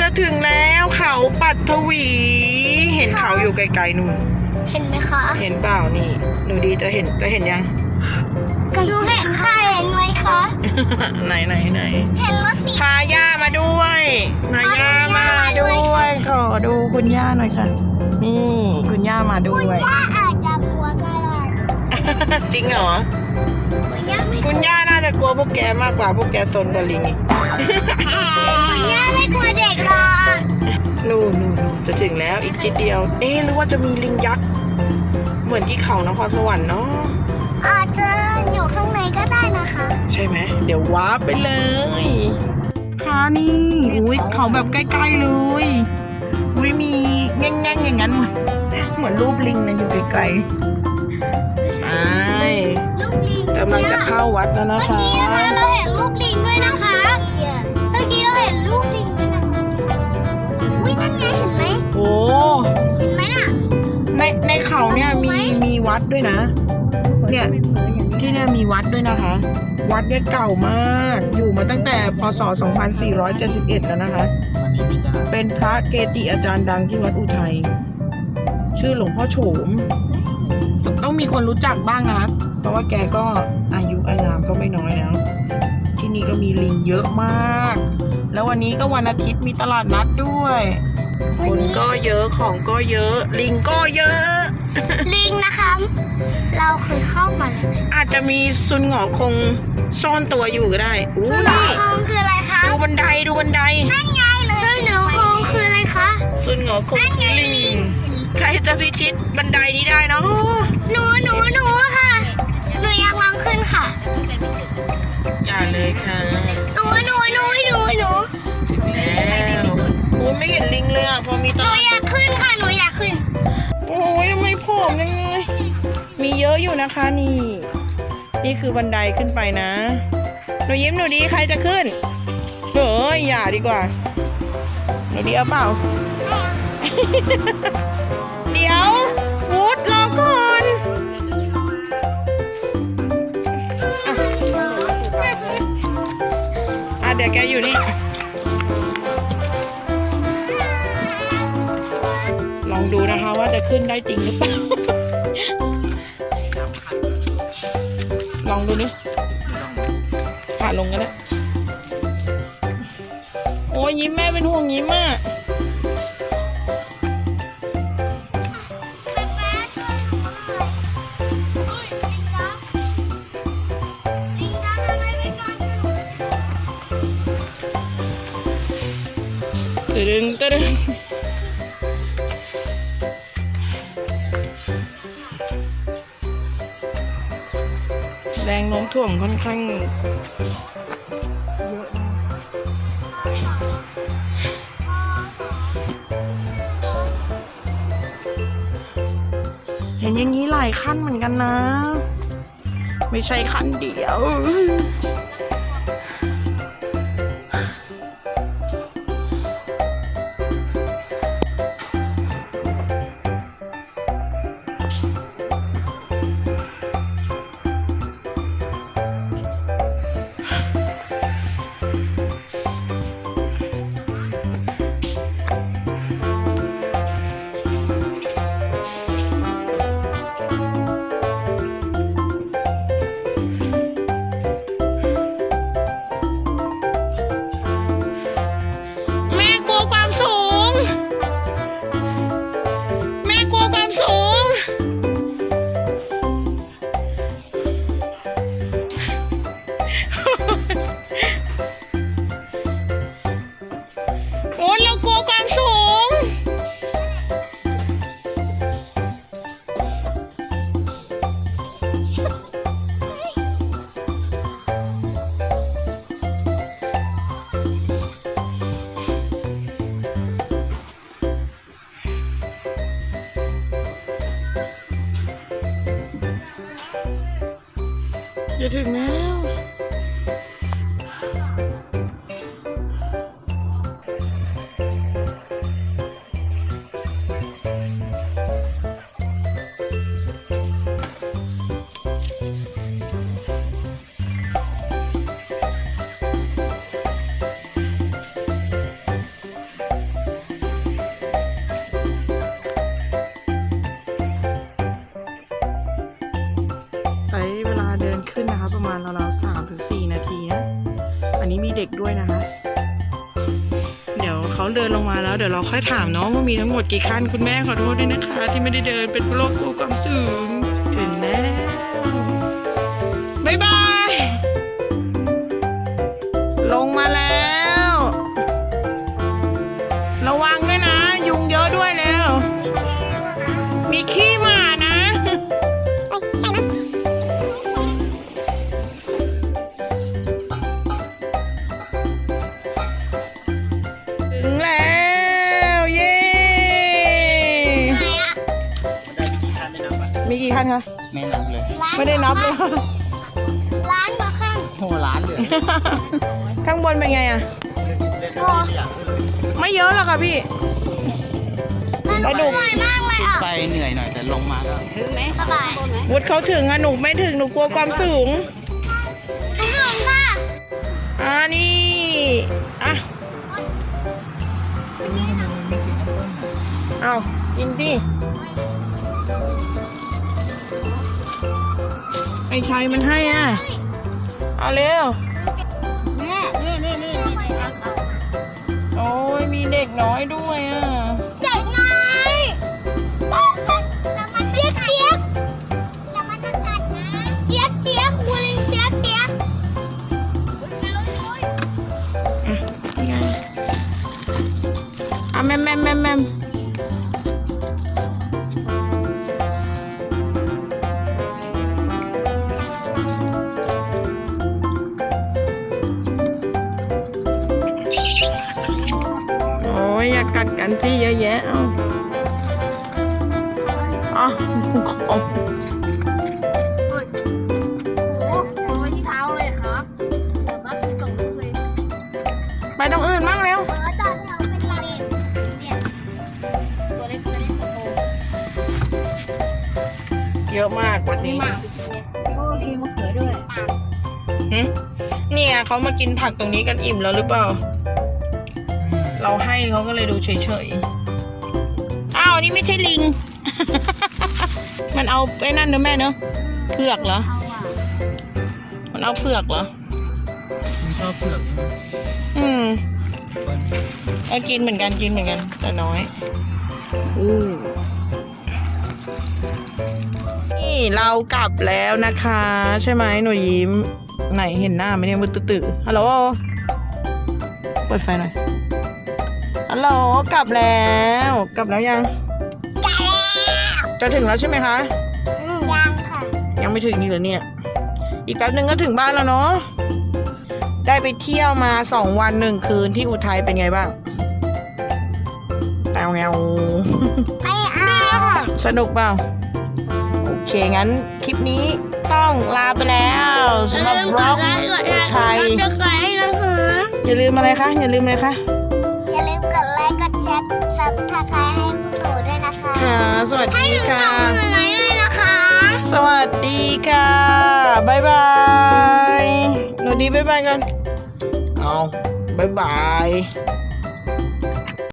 จะถึงแล้วเขาปัทวี เห็นเขาอยู่ไกลๆนู่น เห็นไหมคะเห็นเปล่านี่ หนูดีจะเห็นจะเห็นยังหนูเห็นค่ะเห็นไหมคะ ไหนไหนไหนเห็นรถสีพาย่ามาด้วยพาย่ามาด้วยขอดูคุณย่าหน่อยค่ะ นี่คุณย่ามาด้คุณวยย่าอาจจะกลัวก็ได้จริงเหรอ คุณย่าไม่ คุณย่าน่าจะกลัวพวกแกมากกว่าพวกแกซนกว่าลิงอีกคุณ ย่าไม่กลัวเด็กหรอกนู่นนู่นนู่นจะถึงแล้วอีกจิดเดียว เอ๊ะหรือว่าจะมีลิงยักษ์ เหมือนที่เขานครสวรรค์เนาะอาจจะอยู่ข้างในก็ได้นะคะ ใช่ไหม เดี๋ยวว้าร์ปไปเลย ค่ะนี่ อุ้ยเขาแบบใกล้ๆเลย อุ้ยมีแง่งๆอย่างนั้น เหมือนเหมือนรูปลิงนะอยู่ไกลๆไปลูกลิงกำลังจะเข้าวัดแล้วนะเมื่อคะ กี้นะคะเราเห็นรูปลิงด้วยนะคะ เขาเนี่ยมีมีวัดด้วยนะ เนี่ยที่เนี่ยมีวัดด้วยนะคะ วัดเนี่ยเก่ามาก อยู่มาตั้งแต่พศ 2471 แล้วนะคะ เป็นพระเกจิอาจารย์ดังที่วัดอุทัย ชื่อหลวงพ่อโฉม ต้องมีคนรู้จักบ้างนะ เพราะว่าแกก็อายุอานามก็ไม่น้อยแล้ว ที่นี่ก็มีลิงเยอะมาก แล้ววันนี้ก็วันอาทิตย์มีตลาดนัดด้วย คนก็เยอะของก็เยอะ ลิงก็เยอะ ลิงนะคะ เราเคยเข้ามาแล้วอาจจะมีซุนหงอคงซ่อนตัวอยู่ก็ได้อู้ชื่อหนูนี่คงคืออะไรคะดูบันไดดูบันไดนั่นไงเลยชื่อหนูคงคืออะไรคะซุนหงอคงคือลิงใครจะพิชิตบันไดนี้ได้เนาะหนูหนูหนูค่ะหนูอยากลองขึ้นค่ะ นะคะนี่ นี่คือบันไดขึ้นไปนะ หนูยิ้มหนูดีใครจะขึ้นเฮ้ยอย่าดีกว่า หนูดีเอาเปล่า เดี๋ยววูดรอก่อนอะอะเดี๋ยวแกอยู่นี่ลองดูนะคะว่าจะขึ้นได้จริงหรือเปล่า ลองดูนี่ขาลงกันนะโอ้ยยิ้มแม่เป็นห่วงยิ้มอะตึดึงตึดึง แรงโน้มถ่วงค่อนข้างเยอะนะเห็นอย่างนี้หลายขั้นเหมือนกันนะ ไม่ใช่ขั้นเดียว จะถึงแล้ว มีเด็กด้วยนะคะ เดี๋ยวเขาเดินลงมาแล้วเดี๋ยวเราค่อยถามเนาะว่ามีทั้งหมดกี่ขั้นคุณแม่ขอโทษด้วยนะคะ ที่ไม่ได้เดินเป็นโรคกลัวความสูงถึงแล้วบ๊ายบาย มีกี่คันคะไม่นับเลย ไม่ได้นับเลยร้านมาข้างโหร้านเลย ข้างบนเป็นไงอะโอ้ไม่เยอะหรอกค่ะพี่ มันปลาดุกสวยมากเลยขึ้นอะไปเหนื่อยหน่อยแต่ลงมาก็สบายวุฒเขาถึงอะหนูไม่ถึงหนูกลัวความสูง ไม่ถึงค่ะอ่านี่อะเอากินดิ ชัยมันให้อะ เอาเร็วนี่นี่นี่นี่โอ้ยมีเด็กน้อยด้วยอะ อย่ากัดกันสิเยอะแยะเอ้าอ๋อของโอ้โหที่เท้าเลยครับเดี๋ยวบัสไปส่งลูกเลยไปตรงอื่นมั่งเร็วเออจอดแถวเป็นลายเนี่ยตัวเล็กตัวเล็กตัวโตเยอะมากวันนี้หมากไปกินเนี่ยโอ้กินมะเขือด้วยหึเนี่ยเขามากินผักตรงนี้กันอิ่มแล้วหรือเปล่า เราให้เขาก็เลยดูเฉยๆ อ้าวนี่ไม่ใช่ลิง มันเอาไอ้นั่นเนอะแม่เนอะเผือกเหรอเอาอะมันเอาเผือกเหรอคุณชอบเผือกใช่ไหมอืมเออกินเหมือนกันกินเหมือนกัน แต่น้อยอู้นี่เรากลับแล้วนะคะ ใช่ไหมหนูยิ้ม ไหนเห็นหน้าไหมเนี่ยมือตื่นๆฮัลโหล เปิดไฟหน่อย ฮัลโหลกลับแล้ว กลับแล้วยังไก่แล้วจะถึงแล้วใช่ไหมคะยังค่ะยังไม่ถึงนี่เหรอเนี่ย อีกแป๊บนึงก็ถึงบ้านแล้วเนาะ ได้ไปเที่ยวมาสองวันหนึ่งคืนที่อุทัยเป็นไงบ้างแปวแงว ไม่เอาค่ะสนุกเปล่า โอเค งั้นคลิปนี้ต้องลาไปแล้วสำหรับบล็อกอุทัยจะไกลนะคะอย่าลืมอะไรคะ อย่าลืมอะไรคะ ค่ะสวัสดีค่ะหมื่นไลค์ด้วยนะคะ สวัสดีค่ะบ๊ายบายหนูดีบ๊ายบายกันเอาบ๊ายบาย